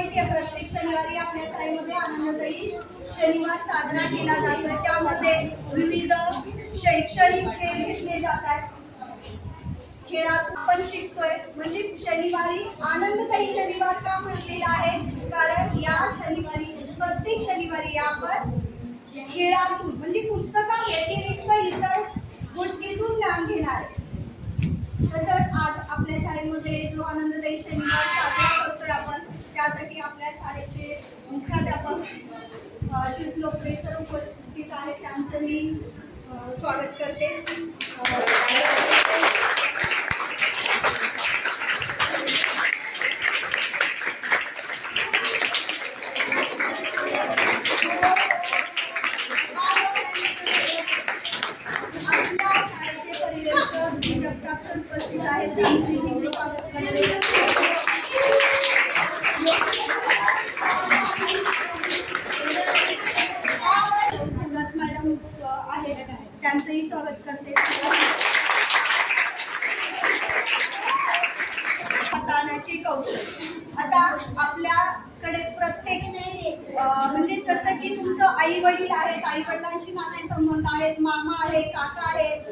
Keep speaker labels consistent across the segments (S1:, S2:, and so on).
S1: माहिती आहे प्रत्येक शनिवारी आपल्या शाळेमध्ये आनंददायी शनिवार साजरा केला जातो त्यामध्ये विविध शैक्षणिक खेळ घेतले जात आहेत खेळात आपण शिकतोय. म्हणजे शनिवारी आनंददायी शनिवार का म्हटलेला आहे? कारण या शनिवारी प्रत्येक शनिवारी आपण खेळातून म्हणजे पुस्तका व्यतिरिक्त इतर गोष्टीतून ज्ञान घेणार. आहे. तसंच आज आपल्या शाळेमध्ये जो आनंददायी शनिवार साजरा करतोय आपण त्यासाठी आपल्या शाळेचे मुख्याध्यापक अ, श्री लोकरे सर उपस्थित आहेत. त्यांचं मी स्वागत करते. आपल्या शाळेचे परिदर्शक उपस्थित आहेत. त्यांचे स्वागत करते. मॅडम अ, त्यांचंही स्वागत करते. हाताळण्याचे कौशल आता आपल्याकडे प्रत्येक म्हणजे जसं की तुमचं आई वडील आहेत आई वडिलांशी नाते संबंध आहेत मामा आहे काका आहेत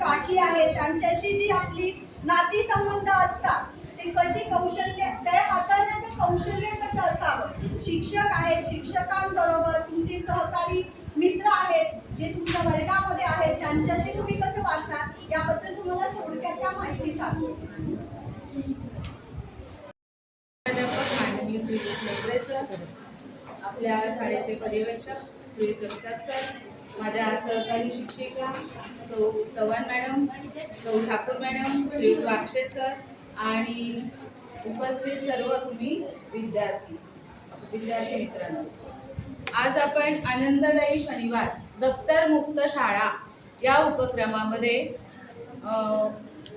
S1: काकी आहेत त्यांच्याशी जी आपली नाती संबंध असतात ते कशी कौशल्य ते हाताळण्याचं कौशल्य कसं असावं शिक्षक आहेत शिक्षकांबरोबर तुमचे सहकारी मित्र आहेत जे तुमच्या वर्गामध्ये आहेत त्यांच्याशी तुम्ही कसं वाचता याबद्दल तुम्हाला थोडक्यात त्या माहिती सांगू.
S2: सर आपल्या शाळेचे पर्यवेक्षक श्री जगताप सर माझ्या सहकारी शिक्षिका Sau Chavan madam Sau Thakur madam Shri Wakshe sir आणि उपस्थित सर्व तुम्ही विद्यार्थी. विद्यार्थी मित्रांनो. आज आपण आनंददायी शनिवार दप्तर मुक्त शाळा या उपक्रमामध्ये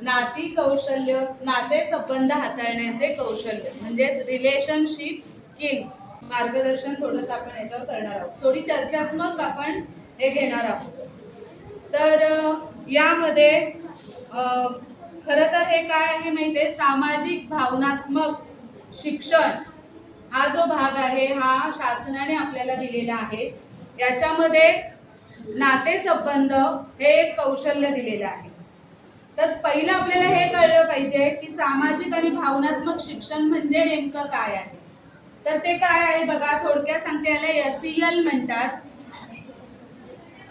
S2: नाती कौशल्य नाते संबंध हाताळण्याचे कौशल्य म्हणजेच रिलेशनशिप स्किल्स मार्गदर्शन थोडंसं आपण याच्यावर करणार आहोत. थोडी चर्चात्मक आपण हे घेणार आहोत. तर यामध्ये खरं तर हे काय आहे माहिती आहे सामाजिक भावनात्मक शिक्षण हा जो भाग आहे हा शासनाने आपल्याला दिलेला आहे. याच्यामध्ये नातेसंबंध हे एक कौशल्य दिलेलं आहे. तर पहिलं आपल्याला हे कळलं पाहिजे की सामाजिक आणि भावनात्मक शिक्षण म्हणजे नेमकं काय आहे. तर ते काय आहे बघा थोडक्यात सांगते याला एस म्हणतात.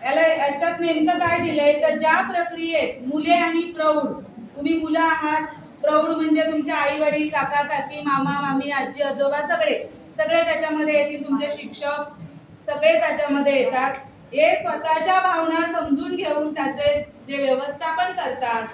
S2: याला याच्यात नेमकं काय दिलंय? तर ज्या प्रक्रियेत मुले आणि प्रौढ तुम्ही मुलं आहात प्रौढ म्हणजे तुमचे आई वडील काका काकी मामा मामी आजी आजोबा सगळे. सगळे त्याच्यामध्ये येतील तुमचे शिक्षक. सगळे त्याच्यामध्ये येतात. हे स्वतःच्या भावना समजून घेऊन त्याचे जे व्यवस्थापन करतात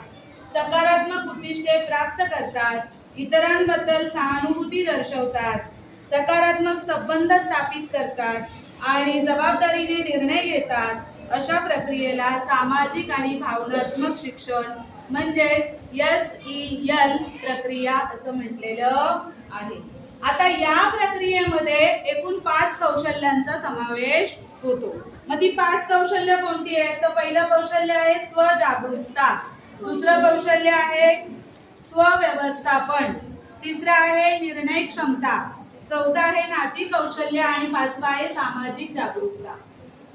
S2: सकारात्मक उद्दिष्टे प्राप्त करतात इतरांबद्दल सहानुभूती दर्शवतात सकारात्मक संबंध स्थापित करतात आणि जबाबदारीने निर्णय घेतात अशा प्रक्रियेला सामाजिक आणि भावनात्मक शिक्षण म्हणजेच एस ई एल प्रक्रिया असं म्हटलेलं आहे. आता या प्रक्रियेमध्ये एकूण पाच कौशल्यांचा समावेश होतो. मग ती पाच कौशल्य कोणती आहेत? तर पहिलं कौशल्य आहे स्वजागरूकता. दुसरं कौशल्य आहे स्वव्यवस्थापन. तिसरं आहे निर्णय क्षमता. चौथा आहे नाती कौशल्य आणि पाचवा आहे सामाजिक जागरूकता.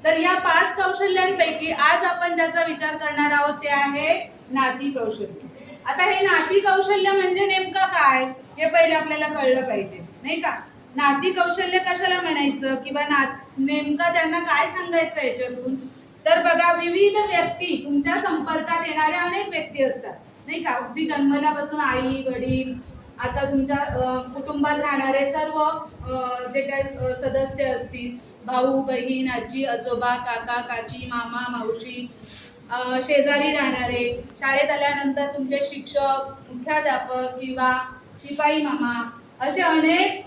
S2: तर या पाच कौशल्यांपैकी आज आपण ज्याचा विचार करणार आहोत ते आहे नाती कौशल्य. आता हे नाती कौशल्य म्हणजे नेमकं काय? हे पहिले आपल्याला कळलं पाहिजे नाही का? नाती कौशल्य कशाला म्हणायचं? किंवा ना नेमकं त्यांना काय सांगायचं याच्यातून? तर बघा विविध व्यक्ती तुमच्या संपर्कात येणाऱ्या अनेक व्यक्ती असतात नाही का? अगदी जन्मल्यापासून आई वडील आता तुमच्या कुटुंबात राहणारे सर्व जे काही सदस्य असतील भाऊ बहीण आजी आजोबा काका काची मामा मावशी शेजारी राहणारे. शाळेत आल्यानंतर तुमचे शिक्षक मुख्याध्यापक किंवा शिपाई मामा असे अनेक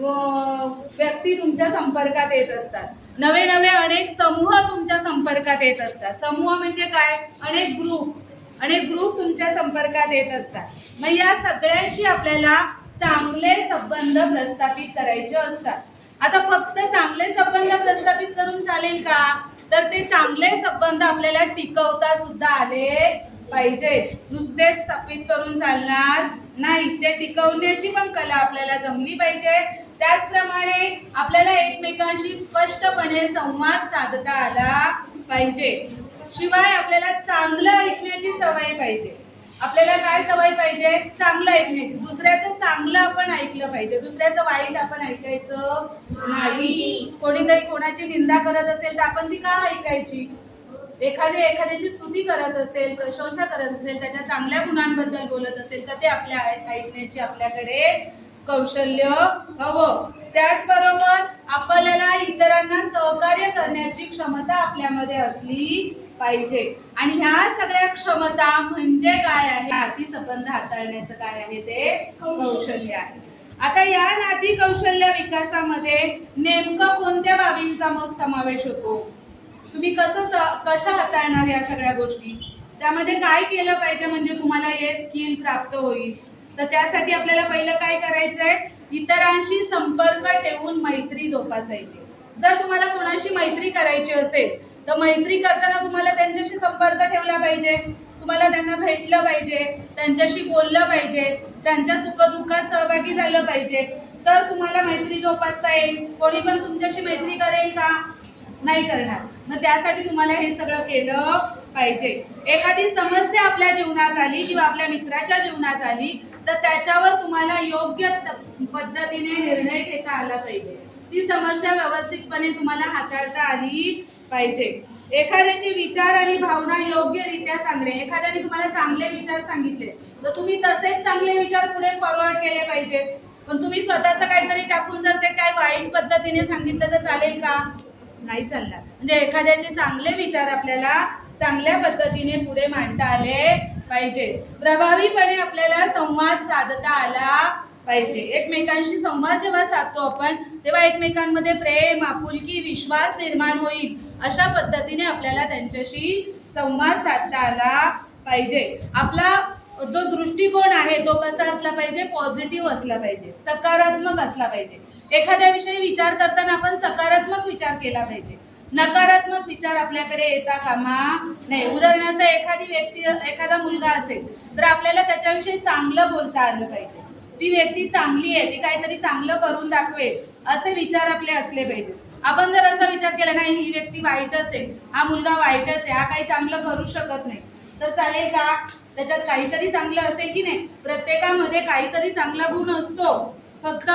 S2: व्यक्ती तुमच्या संपर्कात येत असतात. नवे नवे अनेक समूह तुमच्या संपर्कात येत असतात. समूह म्हणजे काय? अनेक ग्रुप अनेक ग्रुप तुमच्या संपर्कात येत असतात. मग या सगळ्यांशी आपल्याला चांगले संबंध प्रस्थापित करायचे असतात. आता फक्त चांगले संबंध प्रस्थापित करून चालेल का? तर ते चांगले संबंध आपल्याला टिकवता सुद्धा आले पाहिजे. नुसते स्थापित करून चालणार नाही. ते टिकवण्याची पण कला आपल्याला जमली पाहिजे. त्याचप्रमाणे आपल्याला एकमेकांशी स्पष्टपणे संवाद साधता आला पाहिजे. शिवाय आपल्याला चांगलं ऐकण्याची सवय पाहिजे. आपल्याला काय सवय पाहिजे? चांगलं ऐकण्याची. दुसऱ्याचं चांगलं आपण ऐकलं पाहिजे. दुसऱ्याचं वाईट आपण ऐकायचं नाही. कोणीतरी कोणाची निंदा करत असेल तर आपण ती का ऐकायची? एखादी एखाद्याची स्तुती करत असेल प्रशंसा करत असेल त्याच्या चांगल्या गुणांबद्दल बोलत असेल तर ते आपल्या ऐकण्याची आपल्याकडे कौशल्य हवं. त्याचबरोबर आपल्याला इतरांना सहकार्य करण्याची क्षमता आपल्यामध्ये असली पाहिजे. आणि ह्या सगळ्या क्षमता म्हणजे काय आहे? नाती संबंध हाताळण्याचं काय आहे ते? कौशल्य आहे. आता या नाती कौशल्य विकासामध्ये नेमकं कोणत्या बाबींचा मग समावेश होतो? तुम्ही कसं कशा हाताळणार या सगळ्या गोष्टी? त्यामध्ये काय केलं पाहिजे म्हणजे तुम्हाला हे स्किल प्राप्त होईल? तर त्यासाठी आपल्याला पहिलं काय करायचंय? इतरांशी संपर्क ठेवून मैत्री जोपासायची. जर तुम्हाला कोणाशी मैत्री करायची असेल तर मैत्री करताना तुम्हाला त्यांच्याशी संपर्क ठेवला पाहिजे. तुम्हाला त्यांना भेटलं पाहिजे. त्यांच्याशी बोललं पाहिजे. त्यांच्या सुखदुःखात सहभागी झालं पाहिजे. तर तुम्हाला मैत्री जोपासता येईल. कोणी पण तुमच्याशी मैत्री करेल का? नाही करणार. मग त्यासाठी तुम्हाला हे सगळं केलं पाहिजे. एखादी समस्या आपल्या जीवनात आली किंवा आपल्या मित्राच्या जीवनात आली तर त्याच्यावर तुम्हाला योग्य पद्धतीने निर्णय घेता आला पाहिजे. ती समस्या व्यवस्थितपणे तुम्हाला हाताळता आली पाहिजे. एखाद्याचे विचार आणि भावना योग्यरित्या सांगणे. एखाद्याने तुम्हाला चांगले विचार सांगितले तर तुम्ही तसेच चांगले विचार पुढे फॉरवर्ड केले पाहिजेत. पण तुम्ही स्वतःचं काहीतरी टाकून जर ते काय वाईट पद्धतीने सांगितलं तर चालेल का? नाही चालणार. म्हणजे एखाद्याचे चांगले विचार आपल्याला चांगल्या पद्धतीने पुढे मांडता आले पाहिजे प्रभावीपणे आपल्याला संवाद साधता आला पाहिजे. एकमेकांशी संवाद जेव्हा साधतो आपण तेव्हा एकमेकांमध्ये प्रेम आपुलकी विश्वास निर्माण होईल. अशा पद्धतीने आपल्याला त्यांच्याशी संवाद साधता आला पाहिजे. आपला जो दृष्टिकोन आहे तो कसा असला पाहिजे? पॉझिटिव्ह असला पाहिजे. सकारात्मक असला पाहिजे. एखाद्या विषयी विचार करताना आपण सकारात्मक विचार केला पाहिजे. नकारात्मक विचार आपल्याकडे येता कामा नाही उदाहरणार्थ एखादी व्यक्ती एखादा मुलगा असेल तर आपल्याला त्याच्याविषयी चांगलं बोलता आलं पाहिजे. ती व्यक्ती चांगली आहे ती काहीतरी चांगलं करून दाखवेल असे विचार आपले असले पाहिजे आपण जर असा विचार केला नाही ही व्यक्ती वाईटच आहे हा मुलगा वाईटच आहे हा काही चांगलं करू शकत नाही. तर चालेल का? त्याच्यात काहीतरी चांगलं असेल की नाही? प्रत्येकामध्ये काहीतरी चांगला गुण असतो. फक्त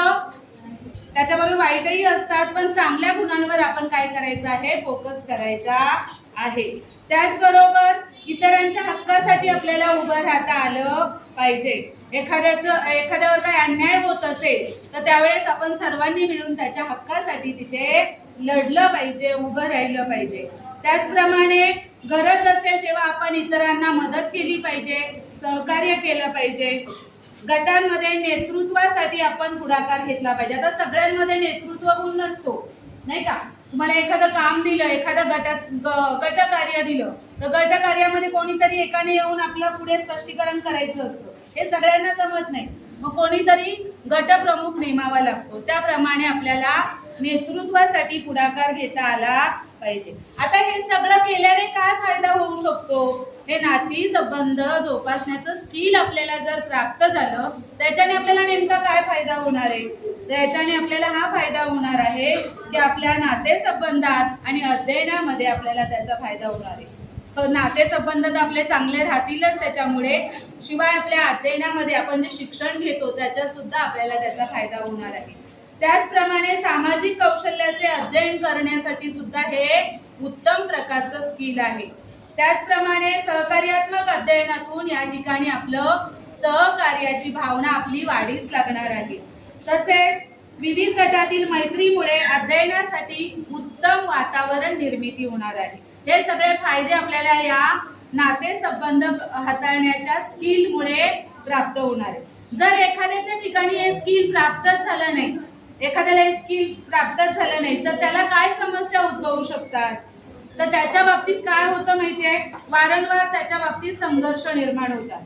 S2: त्याच्याबरोबर वाईटही असतात पण चांगल्या गुणांवर आपण काय करायचं आहे? फोकस करायचा आहे. त्याचबरोबर इतरांच्या हक्कासाठी आपल्याला उभं राहता आलं पाहिजे. एखाद्याचं एखाद्यावर काही अन्याय होत असेल तर त्यावेळेस आपण सर्वांनी मिळून त्याच्या हक्कासाठी तिथे लढलं पाहिजे उभं राहिलं पाहिजे. त्याचप्रमाणे गरज असेल तेव्हा आपण इतरांना मदत केली पाहिजे सहकार्य केलं पाहिजे. गटांमध्ये नेतृत्वासाठी आपण पुढाकार घेतला पाहिजे. आता सगळ्यांमध्ये नेतृत्व गुण नसतो नाही का? तुम्हाला एखादं काम दिलं एखादं गटात गटकार्य दिलं तर गटकार्यामध्ये कोणीतरी एकाने येऊन आपलं पुढे स्पष्टीकरण करायचं असतं. हे सगळ्यांना जमत नाही. मग कोणीतरी गटप्रमुख नेमावा लागतो. त्याप्रमाणे आपल्याला नेतृत्वासाठी पुढाकार घेता आला पाहिजे. आता हे सगळं केल्याने काय फायदा होऊ शकतो? हे नाती संबंध जोपासण्याचं स्किल आपल्याला जर प्राप्त झालं त्याच्याने आपल्याला नेमका काय फायदा होणार आहे? त्याच्याने आपल्याला हा फायदा होणार आहे की आपल्या नातेसंबंधात आणि अध्ययनामध्ये आपल्याला त्याचा फायदा होणार आहे. नातेसंबंध तर आपले चांगले राहतीलच त्याच्यामुळे. शिवाय आपल्या अध्ययनामध्ये आपण जे शिक्षण घेतो त्याच्यात सुद्धा आपल्याला त्याचा फायदा होणार आहे. त्याचप्रमाणे सामाजिक कौशल्याचे अध्ययन करण्यासाठी सुद्धा हे उत्तम प्रकारचं स्किल आहे. त्याचप्रमाणे सहकार्यात्मक अध्ययनातून या ठिकाणी आपलं सहकार्याची भावना आपली वाढीस लागणार आहे. तसेच विविध गटातील मैत्रीमुळे अध्ययनासाठी उत्तम वातावरण निर्मिती होणार आहे. हे सगळे फायदे आपल्याला या नातेसंबंध हाताळण्याच्या स्किलमुळे प्राप्त होणार आहे जर एखाद्याच्या ठिकाणी हे स्किल प्राप्तच झालं नाही एखाद्याला हे स्किल प्राप्तच झालं नाही तर त्याला काय समस्या उद्भवू शकतात? तर त्याच्या बाबतीत काय होतं माहितीये? वारंवार त्याच्या बाबतीत संघर्ष निर्माण होतात.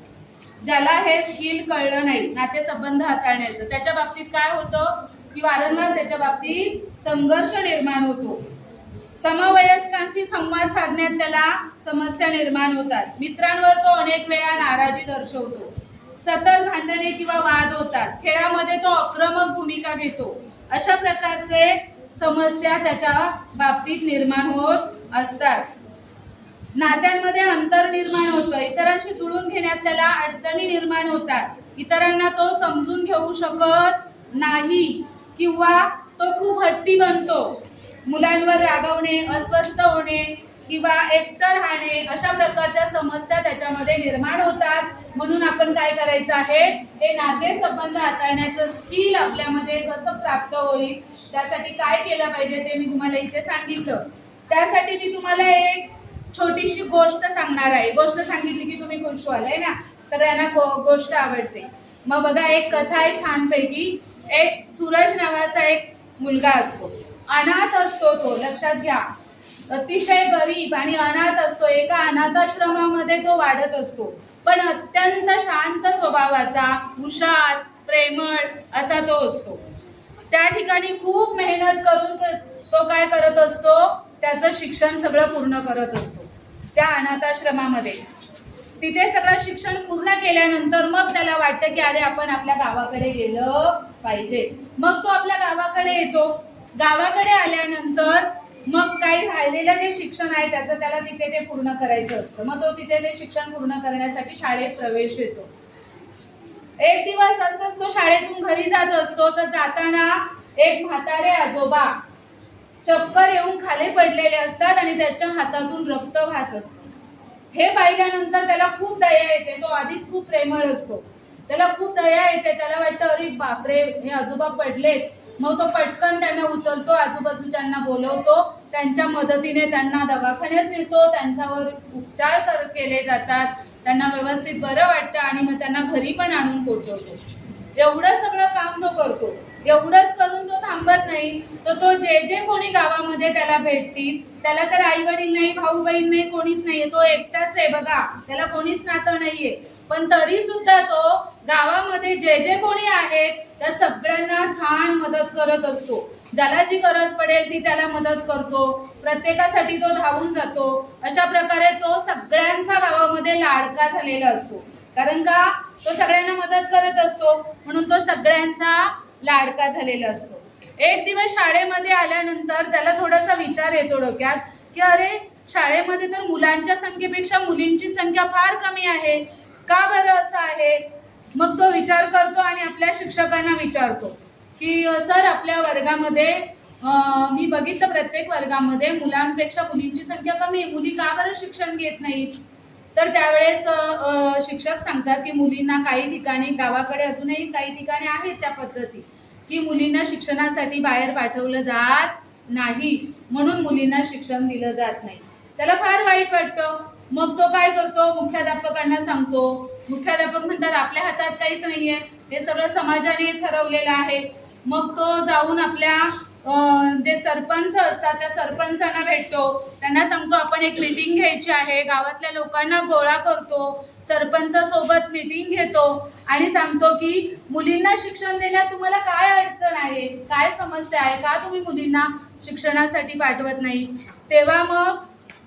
S2: ज्याला हे स्किल कळलं नाही नातेसंबंध हाताळण्याचं त्याच्या बाबतीत काय होतं? की वारंवार त्याच्या बाबतीत संघर्ष निर्माण होतो. समवयस्कांशी संवाद साधण्यात त्याला समस्या निर्माण होतात. मित्रांवर तो अनेक वेळा नाराजी दर्शवतो. सतत भांडणे किंवा वाद होतात. खेळामध्ये तो आक्रमक भूमिका घेतो. अशा प्रकारचे समस्या त्याच्या बाबतीत निर्माण होत असतात. नात्यांमध्ये अंतर निर्माण होतं. इतरांशी जुळून घेण्यात त्याला अडचणी निर्माण होतात. इतरांना तो समजून घेऊ शकत नाही किंवा तो खूप हट्टी बनतो. मुलांवर रागवणे अस्वस्थ होणे किंवा एकटं राहणे अशा प्रकारच्या समस्या त्याच्यामध्ये निर्माण होतात. म्हणून आपण काय करायचं आहे? हे नाते संबंध हाताळण्याचं स्किल आपल्यामध्ये कसं प्राप्त होईल? त्यासाठी काय केलं पाहिजे ते मी तुम्हाला इथे सांगितलं. त्यासाठी मी तुम्हाला एक छोटीशी गोष्ट सांगणार आहे. गोष्ट सांगितली की तुम्ही खुश व्हाल आहे ना? सगळ्यांना गो- गोष्ट आवडते. मग बघा एक कथा आहे छानपैकी. एक सूरज नावाचा एक मुलगा असतो. अनाथ असतो तो लक्षात घ्या. अतिशय गरीब आणि अनाथ असतो. एका अनाथाश्रमामध्ये तो वाढत असतो. पण अत्यंत शांत स्वभावाचा हुशार प्रेमळ असा तो असतो. त्या ठिकाणी खूप मेहनत करून तो काय करत असतो? त्याचं शिक्षण सगळं पूर्ण करत असतो. त्या अनाथाश्रमामध्ये. तिथे सगळं शिक्षण पूर्ण केल्यानंतर मग त्याला वाटतं की अरे आपण आपल्या गावाकडे गेलं पाहिजे. मग तो आपल्या गावाकडे येतो. गावाकडे आल्यानंतर मग काही राहिलेलं जे शिक्षण आहे त्याचं त्याला तिथे ते पूर्ण करायचं असतं. मग तो तिथे ते शिक्षण पूर्ण करण्यासाठी शाळेत प्रवेश घेतो. एक दिवस असंच तो शाळेतून घरी जात असतो तर जाताना एक म्हातारे आजोबा चक्कर येऊन खाली पडलेले असतात आणि त्याच्या हातातून रक्त वाहत असत. हे पाहिल्यानंतर त्याला खूप दया येते. तो आधीच खूप प्रेमळ असतो. त्याला खूप दया येते. त्याला वाटतं अरे बापरे हे आजोबा पडलेत. मग तो पटकन त्यांना उचलतो आजूबाजूच्यांना बोलवतो त्यांच्या मदतीने त्यांना दवाखान्यात नेतो त्यांच्यावर उपचार कर केले जातात. त्यांना व्यवस्थित बरं वाटतं आणि मग त्यांना घरी पण आणून पोचवतो. एवढं सगळं काम तो करतो. एवढंच करून तो थांबत नाही. तर तो जे जे कोणी गावामध्ये त्याला भेटतील त्याला तर आई वडील नाही भाऊ बहीण नाही कोणीच नाहीये. तो एकटाच आहे बघा. त्याला कोणीच नातं नाहीये. पण तरी सुद्धा तो गावामध्ये जे जे कोणी आहेत त्या सगळ्यांना छान मदत करत असतो. ज्याला जी गरज पडेल ती त्याला मदत करतो. प्रत्येकासाठी तो धावून जातो. अशा प्रकारे तो सगळ्यांचा गावामध्ये लाडका झालेला असतो. कारण का? तो सगळ्यांना मदत करत असतो. म्हणून तो सगळ्यांचा लाडका झालेला असतो. एक दिवस शाळेमध्ये आल्यानंतर त्याला थोडासा विचार येतो डोक्यात की अरे शाळेमध्ये तर मुलांच्या संख्येपेक्षा मुलींची संख्या फार कमी आहे. का बरं असं आहे? मग तो विचार करतो आणि आपल्या शिक्षकांना विचारतो की सर आपल्या वर्गामध्ये मी बघितलं प्रत्येक वर्गामध्ये मुलांपेक्षा मुलींची संख्या कमी आहे. मुली का बरं शिक्षण घेत नाहीत? तर त्यावेळेस शिक्षक सांगतात की मुलींना काही ठिकाणी गावाकडे अजूनही काही ठिकाणी आहेत त्या पद्धती की मुलींना शिक्षणासाठी बाहेर पाठवलं जात नाही. म्हणून मुलींना शिक्षण दिलं जात नाही. त्याला फार वाईट वाटतं. मग तो काय करतो? मुख्याध्यापकांना सांगतो. मुख्याध्यापक म्हणतात आपल्या हातात काहीच नाहीये. हे सगळं समाजाने ठरवलेलं आहे. मग तो जाऊन आपल्या जे सरपंच असतात त्या सरपंचांना भेटतो. त्यांना सांगतो आपण एक मीटिंग घ्यायची आहे. गावातल्या लोकांना गोळा करतो. सरपंच सोबत मीटिंग घेतो. आणि सांगतो की मुलींना शिक्षण देण्यात तुम्हाला काय अडचण आहे? काय समस्या आहे? का तुम्ही मुलींना शिक्षणासाठी पाठवत नाही? तेव्हा मग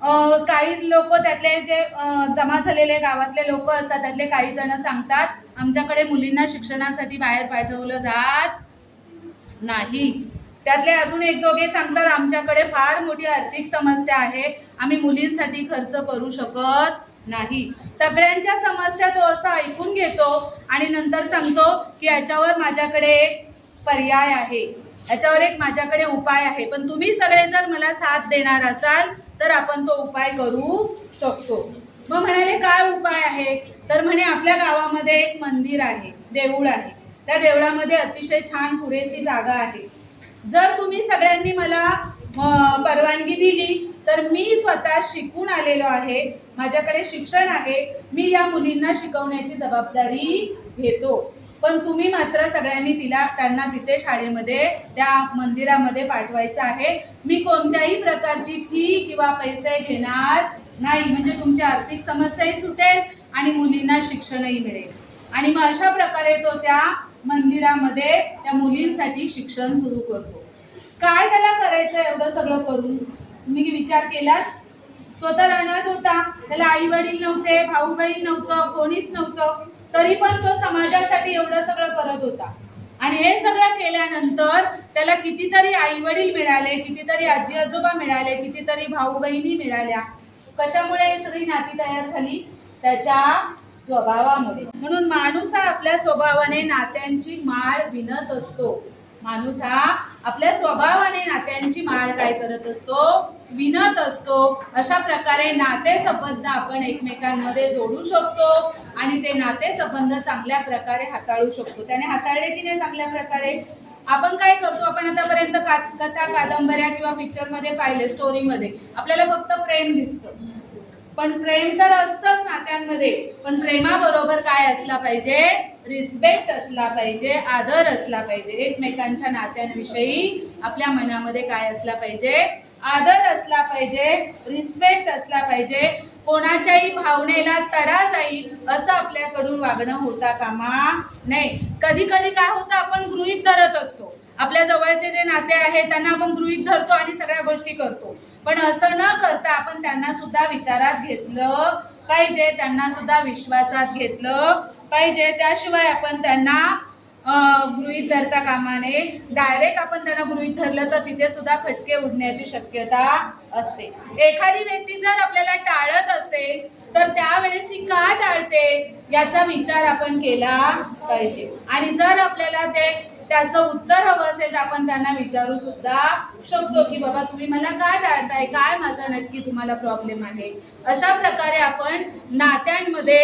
S2: काही लोक त्यातले जे जमा झालेले गावातले लोक असतात त्यातले काही जण सांगतात आमच्याकडे मुलींना शिक्षणासाठी बाहेर पाठवलं जात नाही. त्यातले अजून एक दोघे सांगतात आमच्याकडे फार मोठी आर्थिक समस्या आहे आम्ही मुलींसाठी खर्च करू शकत नाही. सगळ्यांच्या समस्या तो असं ऐकून घेतो आणि नंतर सांगतो की याच्यावर माझ्याकडे एक पर्याय आहे याच्यावर एक माझ्याकडे उपाय आहे. पण तुम्ही सगळे जर मला साथ देणार असाल तर आपण तो उपाय करू शकतो. मग म्हणाले काय उपाय आहे? तर म्हणे आपल्या गावामध्ये एक मंदिर आहे देऊळ आहे. त्या देवळामध्ये अतिशय छान पुरेशी जागा आहे. जर तुम्ही सगळ्यांनी मला परवानगी दिली तर मी स्वतः शिकून आलेलो आहे. माझ्याकडे शिक्षण आहे. मी या मुलींना शिकवण्याची जबाबदारी घेतो. पण तुम्ही मात्र सगळ्यांनी तिला त्यांना तिथे शाळेमध्ये त्या मंदिरामध्ये पाठवायचं आहे. मी कोणत्याही प्रकारची फी किंवा पैसे घेणार नाही. म्हणजे तुमची आर्थिक समस्याही सुटेल आणि मुलींना शिक्षणही मिळेल. आणि मग अशा प्रकारे तो त्या मंदिरामध्ये त्या मुलींसाठी शिक्षण सुरू करतो. काय त्याला करायचं एवढं सगळं करून? तुम्ही विचार केलात? तो तर अनाथ होता. त्याला आई वडील नव्हते भाऊ बहीण नव्हतं कोणीच नव्हतं. तरी पण तो समाजासाठी एवढं सगळं करत होता. आणि हे सगळं केल्यानंतर त्याला कितीतरी आई वडील मिळाले कितीतरी आजी आजोबा मिळाले कितीतरी भाऊ बहिणी मिळाल्या. कशामुळे ही सगळी नाती तयार झाली? त्याच्या स्वभावामुळे. म्हणून माणूस हा आपल्या स्वभावाने नात्यांची माळ विणत असतो. माणूस हा आपल्या स्वभावाने नात्यांची माळ काय करत असतो? विनत असतो. अशा प्रकारे नाते संबंध आपण एकमेकांमध्ये जोडू शकतो. आणि ते नाते संबंध चांगल्या प्रकारे हाताळू शकतो. त्याने हाताळले की नाही चांगल्या प्रकारे? आपण काय करतो? आपण आतापर्यंत का- कथा कादंबऱ्या किंवा पिक्चरमध्ये पाहिले स्टोरीमध्ये आपल्याला फक्त प्रेम दिसतं. पण प्रेम तर असतंच नात्यांमध्ये. पण प्रेमाबरोबर काय असला पाहिजे? रिस्पेक्ट असला पाहिजे आदर असला पाहिजे. एकमेकांच्या नात्यांविषयी आपल्या मनामध्ये काय असला पाहिजे? आदर असला पाहिजे रिस्पेक्ट असला पाहिजे. कोणाच्याही भावनेला तडा जाईल असं आपल्याकडून वागणं होता कामा नाही कधी कधी काय होतं आपण गृहीत धरत असतो. आपल्या जवळचे जे नाते आहेत त्यांना आपण गृहीत धरतो आणि सगळ्या गोष्टी करतो. पण असं न करता आपण त्यांना सुद्धा विचारात घेतलं पाहिजे त्यांना सुद्धा विश्वासात घेतलं पाहिजे. त्याशिवाय आपण त्यांना गृहित धरता कामाने. डायरेक्ट आपण त्यांना गृहित धरलं तर तिथे सुद्धा फटके उडण्याची शक्यता असते. एखादी व्यक्ती जर आपल्याला टाळत असेल तर त्यावेळेस ती का टाळते याचा विचार आपण केला पाहिजे. आणि जर आपल्याला ते त्याचं उत्तर हवं असेल तर आपण त्यांना विचारू सुद्धा शकतो की बाबा तुम्ही मला का टाळताय? काय माझा नक्की तुम्हाला प्रॉब्लेम आहे? अशा प्रकारे आपण नात्यांमध्ये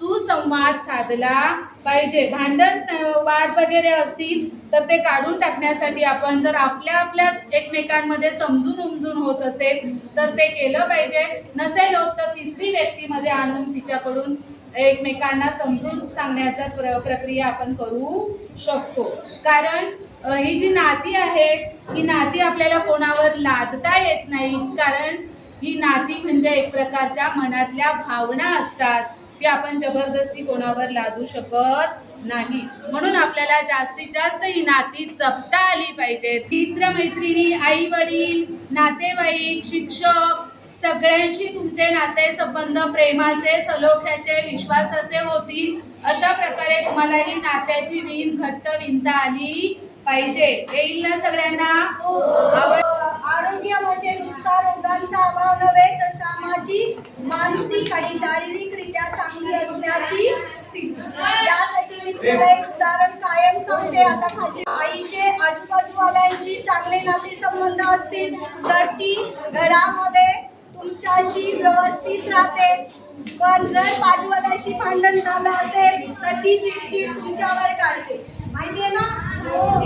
S2: सुसंवाद साधला पाहिजे. भांडण वाद वगैरे असतील तर ते काढून टाकण्यासाठी आपण जर आपल्या आपल्या एकमेकांमध्ये समजून उमजून होत असेल तर ते केलं पाहिजे. नसेल होत तर तिसरी व्यक्तीमध्ये आणून तिच्याकडून एकमेकांना समजून सांगण्याचा प्र प्रक्रिया आपण करू शकतो. कारण ही जी नाती आहेत ही नाती आपल्याला कोणावर लादता येत नाहीत. कारण ही नाती म्हणजे एक प्रकारच्या मनातल्या भावना असतात. ती आपण जबरदस्ती कोणावर लादू शकत नाही. म्हणून आपल्याला जास्तीत जास्त ही नाती जपता आली पाहिजेत. मित्रमैत्रिणी आई वडील नातेवाईक शिक्षक सगळ्यांशी तुमचे नाते संबंध प्रेमाचे सलोख्याचे विश्वासाचे होतील अशा प्रकारे तुम्हाला ही नात्याची विन घट्ट विणता आली पाहिजे. येईल ना सगळ्यांना
S1: आरोग्य म्हणजे नुसता रोगांचा अभाव नव्हे तर सामाजिक मानसिक आणि शारीरिक शारीरिकरित्या चांगली असण्याची स्थिती. यासाठी मी तुम्हाला एक उदाहरण कायम सांगते. आता खालचे आईचे आजूबाजूवाल्यांशी चांगले नातेसंबंध असतील तर ती घरामध्ये तुमच्याशी व्यवस्थित राहते. पण जर बाजूवाल्याशी भांडण झालं असेल तर ती चिडचिड तुमच्यावर काढते. माहितीये ना? हो.